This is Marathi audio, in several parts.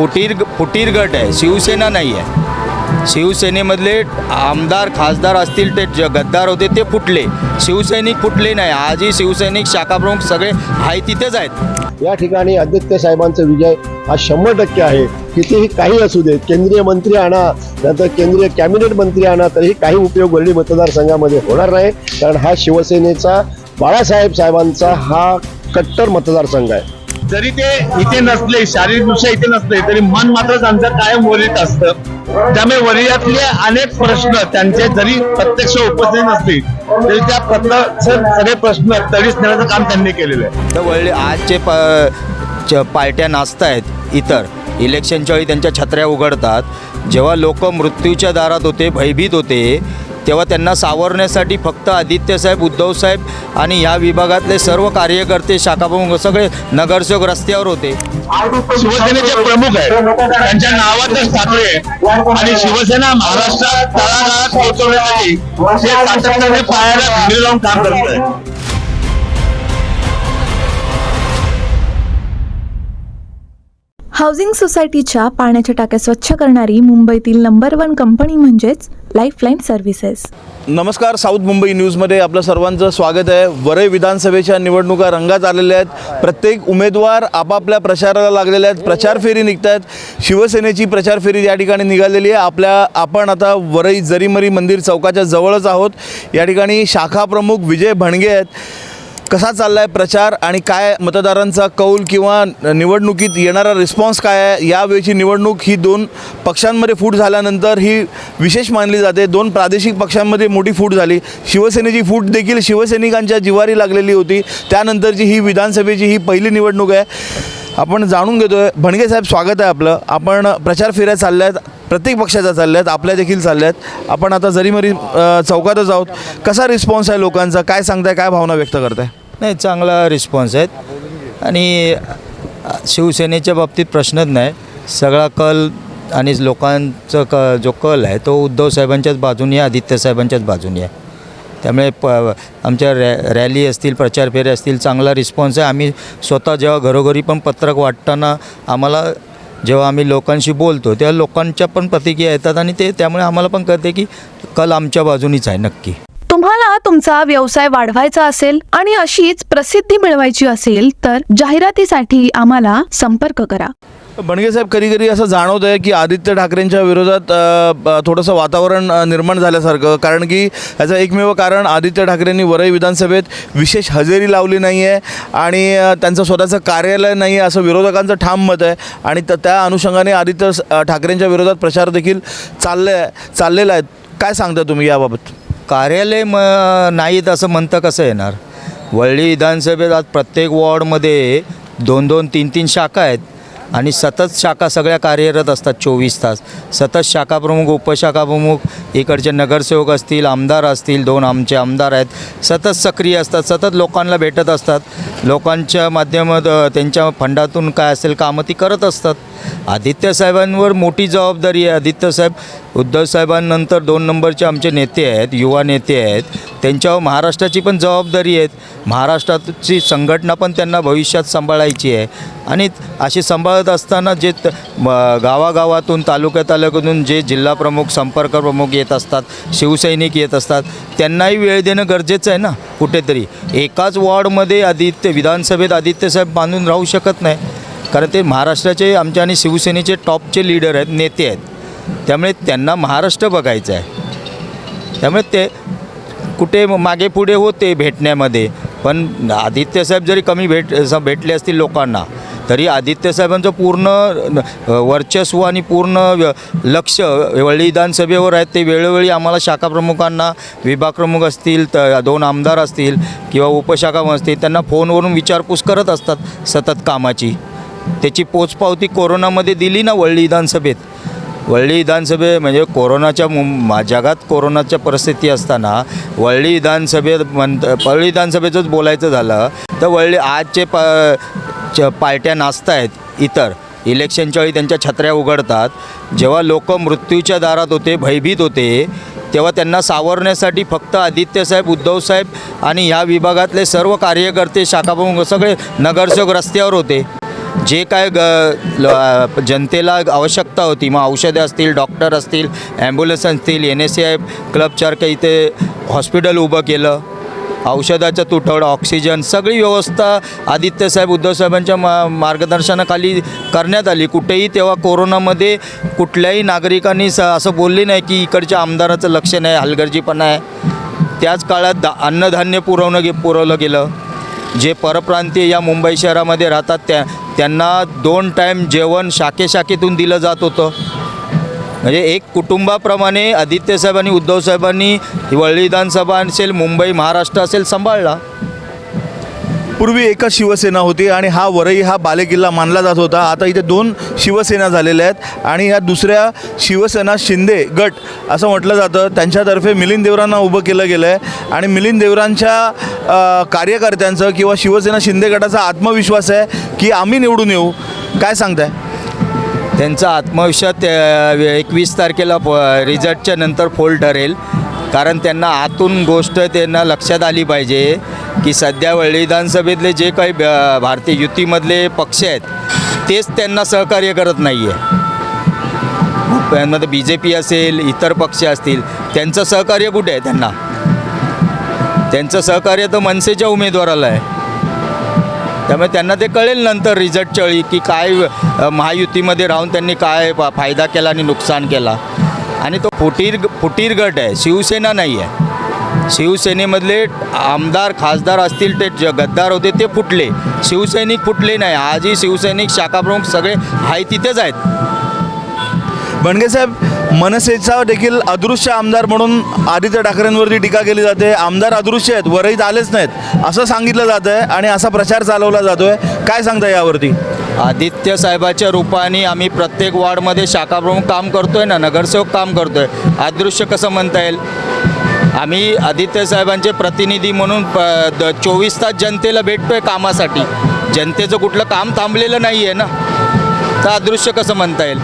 फुटीर फुटीर गट आहे. शिवसेना नाही आहे. शिवसेनेमधले आमदार खासदार असतील ते ज गद्दार होते ते फुटले. शिवसैनिक फुटले नाही. आजही शिवसैनिक शाखाप्रमुख सगळे आहे तिथेच आहेत. या ठिकाणी आदित्य साहेबांचा विजय हा शंभर टक्के आहे. कितीही काही असू देत केंद्रीय मंत्री आणा नंतर केंद्रीय कॅबिनेट मंत्री आणा तरीही काही उपयोग वरळी मतदारसंघामध्ये होणार नाही. कारण हा शिवसेनेचा बाळासाहेब साहेबांचा हा कट्टर मतदारसंघ आहे. जरी ते इथे नसले शारीरिकदृष्ट्या इथे नसले तरी मन मात्र त्यांचं कायम वरीत असतं. त्यामुळे वरियातले अनेक प्रश्न त्यांचे जरी प्रत्यक्ष उपस्थित नसले तरी त्या प्रत्यक्ष सगळे प्रश्न तरीच नेण्याचं काम त्यांनी केलेलं आहे. तर वळले आजचे प च- पार्ट्या नाचतायत इतर इलेक्शनच्या वेळी त्यांच्या छत्र्या उघडतात. जेव्हा लोक मृत्यूच्या दारात होते भयभीत होते तेव्हा त्यांना सावरण्यासाठी फक्त आदित्यसाहेब उद्धवसाहेब आणि या विभागातले सर्व कार्यकर्ते शाखाप्रमुख सगळे नगरसेवक रस्त्यावर होते. शिवसेनेचे प्रमुख आहेत. त्यांच्या नावातच ठाकरे आणि शिवसेना महाराष्ट्रात तळागाळात पोहोचवण्यासाठी ते सातत्याने पायाला भिंगरी लावून काम करत आहे हाऊसिंग सोसायटीच्या पाण्याच्या टाक्या स्वच्छ करणारी मुंबईतील नंबर वन कंपनी म्हणजेच लाईफलाईन सर्व्हिसेस नमस्कार साऊथ मुंबई न्यूजमध्ये आपलं सर्वांचं स्वागत आहे. वरई विधानसभेच्या निवडणुका रंगात आलेल्या आहेत. प्रत्येक उमेदवार आपापल्या प्रचाराला लागलेले आहेत. प्रचार फेरी निघत आहेत शिवसेनेची प्रचार फेरी या ठिकाणी निघालेली आहे. आपल्या आपण आता वरई जरीमरी मंदिर चौकाच्या जवळच आहोत. या ठिकाणी शाखा प्रमुख विजय भणगे आहेत. कसा चालला आहे प्रचार आणि काय मतदारांचा कौल किंवा निवडणुकीत येणारा रिस्पॉन्स काय आहे? यावेळची निवडणूक ही दोन पक्षांमध्ये फूट झाल्यानंतर ही विशेष मानली जाते. दोन प्रादेशिक पक्षांमध्ये मोठी फूट झाली. शिवसेनेची फूट देखील शिवसैनिकांच्या जिवारी लागलेली होती. त्यानंतरची ही विधानसभेची ही पहिली निवडणूक आहे. आपण जाणून घेतोय. भणगे साहेब स्वागत आहे आपलं. आपण प्रचार फेऱ्या चालल्या आहेत प्रत्येक पक्षाच्या चालल्या आहेत आपल्या देखील चालल्या आहेत आपण आता जरीमरी चौकातच आहोत. कसा रिस्पॉन्स आहे लोकांचा? काय सांगताय? काय भावना व्यक्त करताय? नाही चांगला रिस्पॉन्स आहेत. आणि शिवसेनेच्या बाबतीत प्रश्नच नाही. सगळा कल आणि लोकांचं क जो कल आहे तो उद्धव साहेबांच्याच बाजूने आहे आदित्य साहेबांच्याच बाजूने आहे. त्यामुळे प आमच्या रॅ रॅली असतील प्रचार फेऱ्या असतील चांगला रिस्पॉन्स आहे. आम्ही स्वतः जेव्हा घरोघरी पण पत्रक वाटताना आम्हाला जेव्हा आम्ही लोकांशी बोलतो तेव्हा लोकांच्या पण प्रतिक्रिया येतात आणि ते त्यामुळे आम्हाला पण कळते की कल आमच्या बाजूनीच आहे नक्की. तुम्हाला तुमचा व्यवसाय वाढवायचा असेल आणि अशीच प्रसिद्धी मिळवायची असेल तर जाहिरातीसाठी आम्हाला संपर्क करा. बणगे साहेब कधी कधी असं जाणवत आहे की आदित्य ठाकरेंच्या विरोधात ब- थोडंसं वातावरण निर्माण झाल्यासारखं. कारण की याचं एकमेव कारण आदित्य ठाकरेंनी वरई विधानसभेत विशेष हजेरी लावली नाही आहे आणि त्यांचं स्वतःचं कार्यालय नाही आहे असं विरोधकांचं ठाम मत आहे. आणि त त्या अनुषंगाने आदित्य ठाकरेंच्या विरोधात प्रचार देखील चालले आहे चाललेला आहे. काय सांगता तुम्ही याबाबत? कार्यालय म नाहीत असं म्हणतं कसं येणार? वळली विधानसभेत आज प्रत्येक वॉर्डमध्ये दोन दोन तीन तीन शाखा आहेत आणि सतत शाखा सगळ्या कार्यरत असतात चोवीस तास. सतत शाखाप्रमुख उपशाखाप्रमुख इकडचे नगरसेवक असतील आमदार असतील दोन आमचे आमदार आहेत. सतत सक्रिय असतात सतत लोकांना भेटत असतात. लोकांच्या माध्यमात त्यांच्या फंडातून काय असेल कामं ती करत असतात. आदित्य साहेबांवर मोठी जबाबदारी आहे. आदित्य साहेब उद्धव साहेबांनंतर दोन नंबरचे आमचे नेते आहेत युवा नेते आहेत. त्यांच्यावर महाराष्ट्राची पण जबाबदारी आहेत. महाराष्ट्राची संघटना पण त्यांना भविष्यात सांभाळायची आहे. आणि अशी सांभाळत असताना जे त- म- गावागावातून तालुक्या तालुक्यातून जे जिल्हा प्रमुख संपर्क प्रमुख येत असतात शिवसैनिक येत असतात त्यांनाही वेळ देणं गरजेचं आहे ना कुठेतरी. एकाच वॉर्डमध्ये आदित्य विधानसभेत आदित्यसाहेब बांधून राहू शकत नाही. कारण ते महाराष्ट्राचे आमच्या आणि शिवसेनेचे टॉपचे लीडर आहेत नेते आहेत. त्यामुळे त्यांना महाराष्ट्र बघायचं आहे. त्यामुळे ते कुठे मागे पुढे होते भेटण्यामध्ये पण आदित्यसाहेब जरी कमी भेट भेटले असतील लोकांना तरी आदित्यसाहेबांचं पूर्ण वर्चस्व आणि पूर्ण लक्ष वळली विधानसभेवर आहेत ते वेळोवेळी आम्हाला शाखाप्रमुखांना विभागप्रमुख असतील त दोन आमदार असतील किंवा उपशाखा असतील त्यांना फोनवरून विचारपूस करत असतात सतत कामाची. त्याची पोचपावती कोरोनामध्ये दिली ना वळली विधानसभेत. वळली विधानसभे म्हणजे कोरोनाच्या मुं जगात कोरोनाच्या परिस्थिती असताना वळली विधानसभेत मंत वळली विधानसभेचंच बोलायचं झालं तर वळली आजचे प च नाचत आहेत इतर. इलेक्शनच्या वेळी त्यांच्या छत्र्या उघडतात. जेव्हा लोक मृत्यूच्या दारात होते भयभीत होते तेव्हा त्यांना सावरण्यासाठी फक्त आदित्यसाहेब उद्धवसाहेब आणि ह्या विभागातले सर्व कार्यकर्ते शाखाप्रमुख सगळे नगरसेवक रस्त्यावर होते. जे काय ग ल- जनतेला आवश्यकता होती मग औषधे असतील डॉक्टर असतील ॲम्ब्युलन्स असतील एन एस सी आय क्लबसारखं इथे हॉस्पिटल उभं केलं औषधाचा तुटवडा ऑक्सिजन सगळी व्यवस्था आदित्यसाहेब उद्धवसाहेबांच्या मा मार्गदर्शनाखाली करण्यात आली. कुठेही तेव्हा कोरोनामध्ये कुठल्याही नागरिकांनी स असं बोलले नाही की इकडच्या आमदाराचं लक्ष नाही हलगर्जीपणा आहे. त्याच काळात दा अन्नधान्य पुरवणं गे पुरवलं गेलं. जे परप्रांतीय या मुंबई शहरामध्ये राहतात त्या त्यांना दोन टाईम जेवण शाखे शाखेतून दिलं जात होतं. म्हणजे एक कुटुंबाप्रमाणे आदित्यसाहेब आणि उद्धवसाहेबांनी ही वरळी विधानसभा असेल मुंबई महाराष्ट्र असेल सांभाळला. पूर्वी एकच शिवसेना होती आणि हा वरई हा बालेकिल्ला मानला जात होता. आता इथे दोन शिवसेना झालेल्या आहेत आणि ह्या दुसऱ्या शिवसेना शिंदे गट असं म्हटलं जातं. त्यांच्यातर्फे मिलिंद देवरांना उभं केलं गेलं आहे आणि मिलिंद देवरांच्या कार्यकर्त्यांचं किंवा शिवसेना शिंदे गटाचा आत्मविश्वास आहे की आम्ही निवडून येऊ. काय सांगताय? त्यांचा आत्मविश्वास एकवीस तारखेला प रिझल्टच्या नंतर फोल ठरेल कारण त्यांना आतून गोष्ट त्यांना लक्षात आली पाहिजे. की सध्या विधानसभेतले जे काही भारतीय युतीमधले पक्ष आहेत तेच त्यांना सहकार्य करत नाही आहे त्यामध्ये बी जे पी असेल इतर पक्ष असतील त्यांचं सहकार्य कुठे आहे त्यांना? त्यांचं सहकार्य तर मनसेच्या उमेदवाराला आहे. त्यामुळे त्यांना ते कळेल नंतर रिझल्टच्या वेळी की काय महायुतीमध्ये राहून त्यांनी काय फा- फायदा केला आणि नुकसान केला. आणि तो फुटीर फुटीर गट आहे शिवसेना नाही आहे शिवसेनेमधले आमदार खासदार असतील ते ज गद्दार होते ते फुटले. शिवसैनिक फुटले नाही. आजही शिवसैनिक शाखाप्रमुख सगळे आहे तिथेच आहेत. बंडगेसाहेब मनसेचा देखील अदृश्य आमदार म्हणून आदित्य ठाकरेंवरती टीका केली जाते. आमदार अदृश्य आहेत वरईत आलेच नाहीत. असं सांगितलं जातं आहे आणि असा प्रचार चालवला जातो आहे काय सांगता यावरती? आदित्य साहेबाच्या रूपाने आम्ही प्रत्येक वॉर्डमध्ये शाखाप्रमुख काम करतोय ना नगरसेवक काम करतोय. अदृश्य कसं म्हणता येईल? आम्ही आदित्य साहेबांचे प्रतिनिधी म्हणून प द चोवीस तास जनतेला भेटतोय कामासाठी. जनतेचं कुठलं काम थांबलेलं नाही आहे ना. तर अदृश्य कसं म्हणता येईल?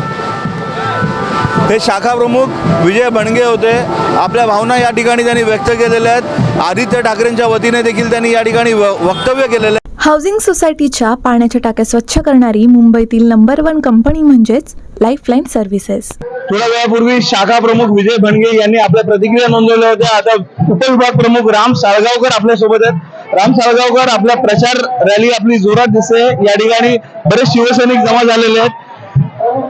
हे शाखा प्रमुख विजय बणगे होते. आपल्या भावना या ठिकाणी त्यांनी व्यक्त केलेल्या आहेत. आदित्य ठाकरेंच्या वतीने देखील त्यांनी या ठिकाणी वक्तव्य केलेलं आहे. हाऊसिंग सोसायटीच्या पाण्याच्या टाक्या स्वच्छ करणारी मुंबईतील नंबर वन कंपनी म्हणजेच लाईफलाईन सर्व्हिसेस थोड्या वेळापूर्वी शाखा प्रमुख विजय भणगे यांनी आपल्या प्रतिक्रिया नोंदवल्या होत्या. आता उपविभाग प्रमुख राम साळगावकर आपल्यासोबत आहेत. राम साळगावकर आपला प्रचार रॅली आपली जोरात दिसते. या ठिकाणी बरेच शिवसैनिक जमा झालेले आहेत.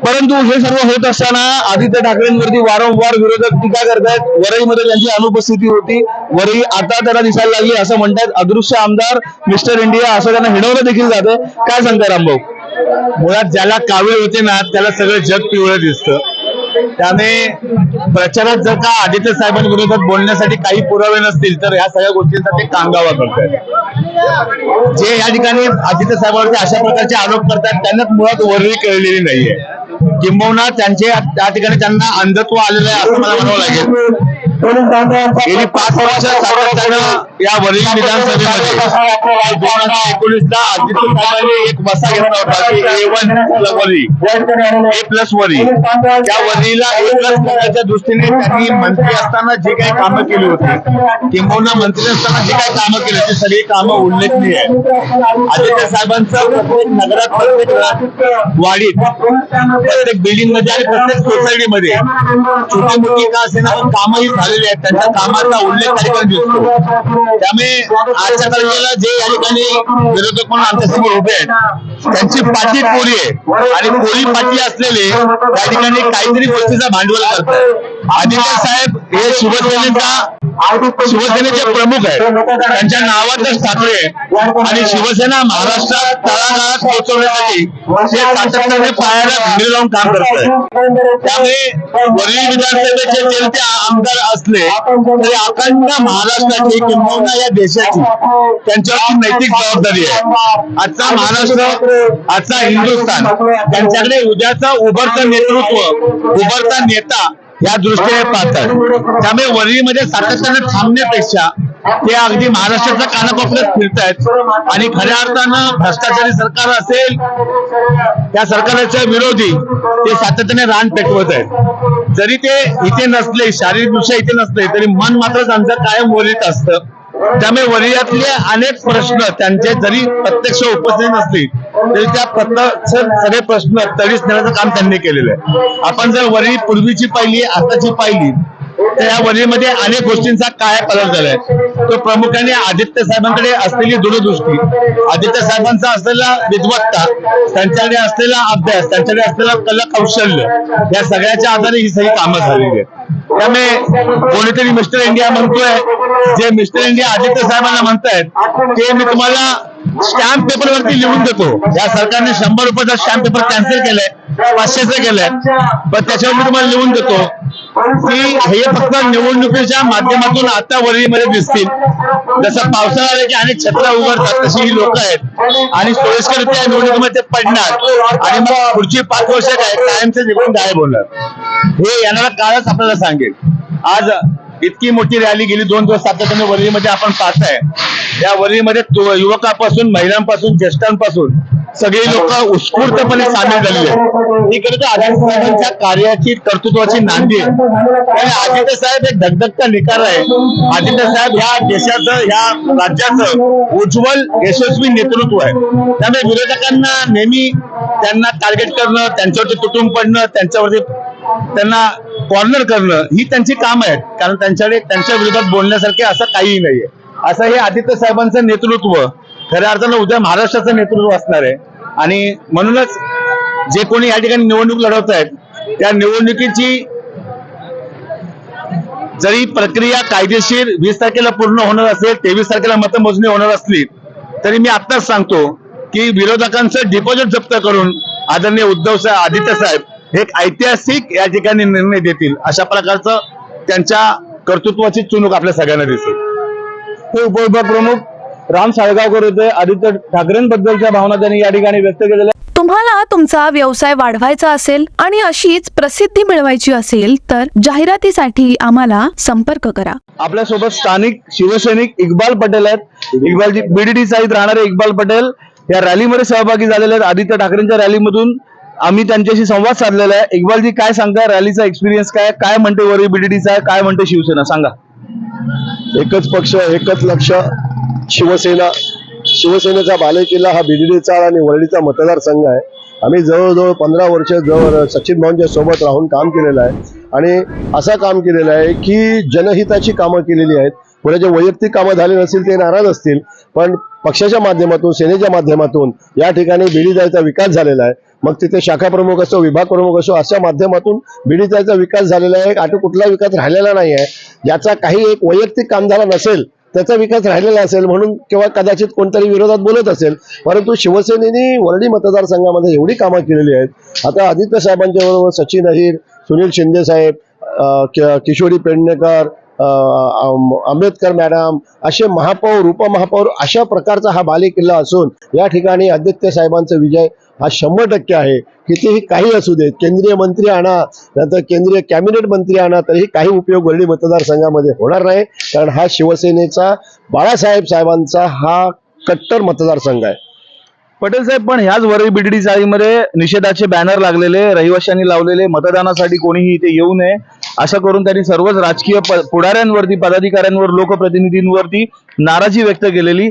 परंतु हे सर्व होत असताना आदित्य ठाकरेंवरती वारंवार विरोधक टीका करतायत. वरईमध्ये त्यांची अनुपस्थिती होती. वरई आता त्याला दिसायला लागली असं म्हणतात अदृश्य आमदार मिस्टर इंडिया असं त्यांना हिणवलं देखील जाते. काय सांगताय रामभाऊ? मुळात ज्याला कावीळ होते ना त्याला सगळं जग पिवळं दिसतं. त्याने प्रचारात जर का आदित्य साहेबांविरोधात बोलण्यासाठी काही पुरावे नसतील तर ह्या सगळ्या गोष्टींचा ते कांगावा करतात जे या ठिकाणी आदित्य साहेबांवरती अशा प्रकारचे आरोप करतात त्यांना मुळात वरळी कळलेली नाहीये. किंबहुना त्यांचे त्या ठिकाणी त्यांना अंधत्व आलेलं आहे असं मला म्हणावं लागेल. गेली पाच वर्ष या वरील विधानसभेमध्ये आदित्य साहेबांनी एक वसा घेतला होता की ए वन वरी. ए प्लस वरी. त्या वरीला ए प्लस करण्याच्या दृष्टीने त्यांनी मंत्री असताना जे काही कामं केली होती किंबहुना मंत्री असताना जे काही कामं केली ती सगळी कामं उल्लेखनीय आहे आदित्य साहेबांचं प्रत्येक नगरात प्रत्येक वाडीत प्रत्येक बिल्डिंगमध्ये आणि प्रत्येक सोसायटीमध्ये छोटी मोठी का असेना पण कामही झालेली आहेत त्यांच्या कामाचा उल्लेख त्या ठिकाणी दिसतो त्यामुळे आजच्या तारखेला जे या ठिकाणी विरोधक म्हणून आमच्यासमोर उभे आहेत त्यांची पाठी पोरी आहे. आणि पोरी पाठी असलेले त्या ठिकाणी काहीतरी गोष्टीचा भांडवल करतात. आदित्य साहेब हे शिवसेनेचा शिवसेनेचे प्रमुख आहेत. त्यांच्या नावातच ठाकरे आहे. आणि शिवसेना महाराष्ट्रात तळागाळात पोहोचवण्यासाठी ते सातत्याने पायाला भिंगरी लावून काम करत आहे त्यामुळे वरील विधानसभेचे जरी आमदार असले तरी अखंड महाराष्ट्राची किंबहुना या देशाची त्यांच्यावरची नैतिक जबाबदारी आहे. आजचा महाराष्ट्र आजचा हिंदुस्थान त्यांच्याकडे उद्याचं उभरतं नेतृत्व उभरता नेता या दृष्टीने पाहतात. त्यामुळे वरळीमध्ये सातत्याने थांबण्यापेक्षा ते अगदी महाराष्ट्राच्या कानाकोपऱ्यात फिरतायत आणि खऱ्या अर्थानं भ्रष्टाचारी सरकार असेल त्या सरकारच्या विरोधी ते सातत्याने रान पेटवत आहेत. जरी ते इथे नसले शारीरिकदृष्ट्या इथे नसले तरी मन मात्र त्यांचं कायम वरीत असतं. त्यामुळे वरियातले अनेक प्रश्न त्यांचे जरी प्रत्यक्ष उपस्थित नसली तरी त्या प्रत्यक्ष सगळे प्रश्न तडीच नेण्याचं काम त्यांनी केलेलं आहे. आपण जर वरी पूर्वीची पाहिली आताची पाहिली तर या वरीमध्ये अनेक गोष्टींचा काय पदार्थ झालाय? तो प्रामुख्याने आदित्य साहेबांकडे असलेली दूरदृष्टी आदित्य साहेबांचा असलेला विद्वत्ता त्यांच्याकडे असलेला अभ्यास त्यांच्याकडे असलेला कला कौशल्य या सगळ्याच्या आधारे ही सगळी कामं झालेली आहेत. त्यामुळे कोणीतरी मिस्टर इंडिया म्हणतोय जे मिस्टर इंडिया आदित्य साहेबांना म्हणतायत ते मी तुम्हाला स्टॅम्प पेपर वरती लिहून देतो. या सरकारने शंभर रुपयाचा स्टॅम्प पेपर कॅन्सल केलाय पाचशेचं केलंय पण त्याच्यावर मी तुम्हाला लिहून देतो की हे फक्त निवडणुकीच्या माध्यमातून आता वरळीमध्ये दिसतील. जसं पावसाळा आला की अनेक छत्र उघडतात तशी ही लोक आहेत. आणि सोयीस्कर त्या निवडणुकीमध्ये पडणार. आणि मग पुढची पाच वर्ष काय? कायमचे निघून गायब होणार. हे येणारा काळच आपल्याला सांगेल. आज इतकी मोठी रॅली गेली दोन दिवस सातत्याने वरळीमध्ये आपण पाहताय. या वरळीमध्ये युवकापासून महिलांपासून ज्येष्ठांपासून सगळे लोक उत्स्फूर्तपणे सामील झालेले आहेत. ही खरं तर आदित्य साहेबांच्या कार्याची कर्तृत्वाची नांदी आहे. आणि आदित्य साहेब एक धगधगता निकार आहे. आदित्य साहेब ह्या देशाचं ह्या राज्याचं उज्ज्वल यशस्वी नेतृत्व आहे. त्यामुळे विरोधकांना नेहमी त्यांना टार्गेट करणं त्यांच्यावरती तुटून पडणं त्यांच्यावरती त्यांना कॉर्नर करणं ही त्यांची काम आहेत. कारण त्यांच्याकडे त्यांच्या विरोधात बोलण्यासारखे असं काहीही नाहीये. असं हे आदित्य साहेबांचं नेतृत्व. खऱ्या अर्थानं उद्या महाराष्ट्राचं नेतृत्व असणार आहे. आणि म्हणूनच जे कोणी या ठिकाणी निवडणूक लढवत आहेत त्या निवडणुकीची जरी प्रक्रिया कायदेशीर वीस तारखेला पूर्ण होणार असेल तेवीस तारखेला मतमोजणी होणार असली तरी मी आत्ताच सांगतो की विरोधकांचं डिपॉझिट जप्त करून आदरणीय उद्धव साहेब आदित्य साहेब एक ऐतिहासिक या ठिकाणी निर्णय देतील अशा प्रकारचं त्यांच्या कर्तृत्वाची चुणूक आपल्या सगळ्यांना दिसेल. हे राम साळगावकर होते आदित्य ठाकरेंबद्दलच्या भावना त्यांनी या ठिकाणी व्यक्त केलेल्या तुम्हाला तुमचा व्यवसाय वाढवायचा असेल आणि अशीच प्रसिद्धी मिळवायची असेल तर जाहिरातीसाठी आम्हाला संपर्क करा. आपल्यासोबत स्थानिक शिवसैनिक इक्बाल पटेल आहेत. इक्बालजी बीडीडी साईत राहणारे इक्बाल पटेल या रॅलीमध्ये सहभागी झालेले आहेत. आदित्य ठाकरेंच्या रॅलीमधून आम्ही त्यांच्याशी संवाद साधलेला आहे. इक्बालजी काय सांगताय रॅलीचा एक्सपिरियन्स काय काय म्हणते वरी बीडीडीचा काय म्हणते शिवसेना? सांगा. एकच पक्ष एकच लक्ष शिवसेना. शिवसेनेचा बालेकिल्ला हा बिडडीचा आणि वरळीचा मतदारसंघ आहे. आम्ही जवळजवळ पंधरा वर्ष जवळ सचिन भाऊंच्या सोबत राहून काम केलेलं आहे. आणि असं काम केलेलं आहे की जनहिताची कामं केलेली आहेत. कोणाचे वैयक्तिक कामं झाले नसतील ते नाराज असतील. पण पक्षाच्या माध्यमातून सेनेच्या माध्यमातून या ठिकाणी बिडीजायचा विकास झालेला आहे. मग तिथे शाखा प्रमुख असो विभाग प्रमुख असो अशा माध्यमातून बिडीजायचा विकास झालेला आहे. आता कुठला विकास राहिलेला नाही आहे. ज्याचा काही एक वैयक्तिक काम झाला नसेल त्याचा विकास राहिलेला असेल म्हणून किंवा कदाचित कोणतरी विरोधात बोलत असेल परंतु शिवसेनेने वर्डी मतदारसंघामध्ये एवढी कामं केलेली आहेत. आता आदित्य साहेबांच्या बरोबर सचिन अहिर सुनील शिंदे साहेब कि- किशोरी पेडणेकर आंबेडकर मॅडम असे महापौर उपमहापौर अशा प्रकारचा हा बालेकिल्ला असून या ठिकाणी आदित्य साहेबांचा विजय हा शंभर टक्के आहे. कितीही काही असू देत केंद्रीय मंत्री आणा नंतर केंद्रीय कॅबिनेट मंत्री आणा तरीही काही उपयोग वरळी मतदारसंघामध्ये होणार नाही. कारण हा शिवसेनेचा बाळासाहेब साहेबांचा हा कट्टर मतदारसंघ आहे. पटेल साहेब पण ह्याच वरळी बीडीडी चाळीमध्ये निषेधाचे बॅनर लागलेले रहिवाशांनी लावलेले मतदानासाठी कोणीही इथे येऊ नये. असं करून त्यांनी सर्वच राजकीय पुढाऱ्यांवरती पदाधिकाऱ्यांवर लोकप्रतिनिधींवरती नाराजी व्यक्त केलेली.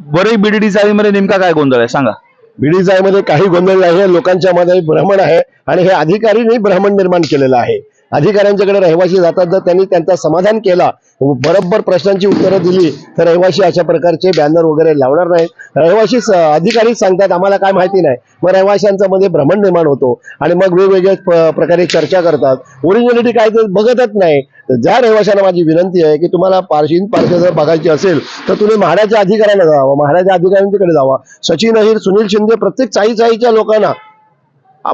वरळी बीडीडी चाळीमध्ये नेमका काय गोंधळ आहे? सांगा. बीडी चाळीमध्ये काही गोंधळ नाही लोकांच्या मध्ये भ्रमण आहे आणि हे अधिकारीने भ्रमण निर्माण केलेलं आहे. अधिकाऱ्यांच्याकडे रहिवाशी जातात जर त्यांनी त्यांचा समाधान केला बरोबर प्रश्नांची उत्तरं दिली तर रहिवाशी अशा प्रकारचे बॅनर वगैरे लावणार नाहीत. रहिवाशी अधिकारीच सांगतात आम्हाला काय माहिती नाही. मग रहिवाशांचा मध्ये भ्रमण निर्माण होतो आणि मग वेगवेगळ्या प्रकारे चर्चा करतात. ओरिजिनॅलिटी काय ते बघतच नाही. ज्या रहिवाशांना माझी विनंती आहे की तुम्हाला पारशीन पार्क जर बघायची असेल तर तुम्ही म्हाडाच्या अधिकाऱ्यांना जावा. म्हाडाच्या अधिकाऱ्यांच्याकडे जावा. सचिन अहिर सुनील शिंदे प्रत्येक चाळी चाळीच्या लोकांना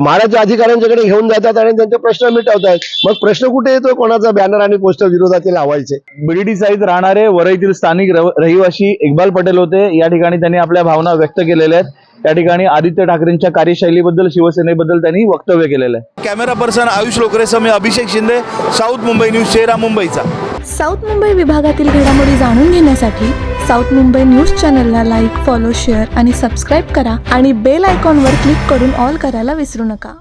महाराजच्या अधिकाऱ्यांच्याकडे घेऊन जातात आणि त्यांचे प्रश्न मिटवतात मग प्रश्न कुठे येतो कोणाचा बॅनर आणि पोस्टर विरोधातील लावायचे? बीडीडी साईत राहणारे वरईतील स्थानिक रहिवासी इक्बाल पटेल होते. या ठिकाणी त्यांनी आपल्या भावना व्यक्त केलेल्या आहेत. या ठिकाणी आदित्य ठाकरेंच्या कार्यशैलीबद्दल शिवसेनेबद्दल त्यांनी वक्तव्य केलेलं आहे. कॅमेरा पर्सन आयुष लोकरेसह मी अभिषेक शिंदे साऊथ मुंबई न्यूज चेहरा मुंबईचा. साऊथ मुंबई विभागातील घडामोडी जाणून घेण्यासाठी साऊथ मुंबई न्यूज चॅनलला लाईक फॉलो शेअर आणि सबस्क्राईब करा आणि बेल आयकॉनवर क्लिक करून ऑल करायला विसरू नका.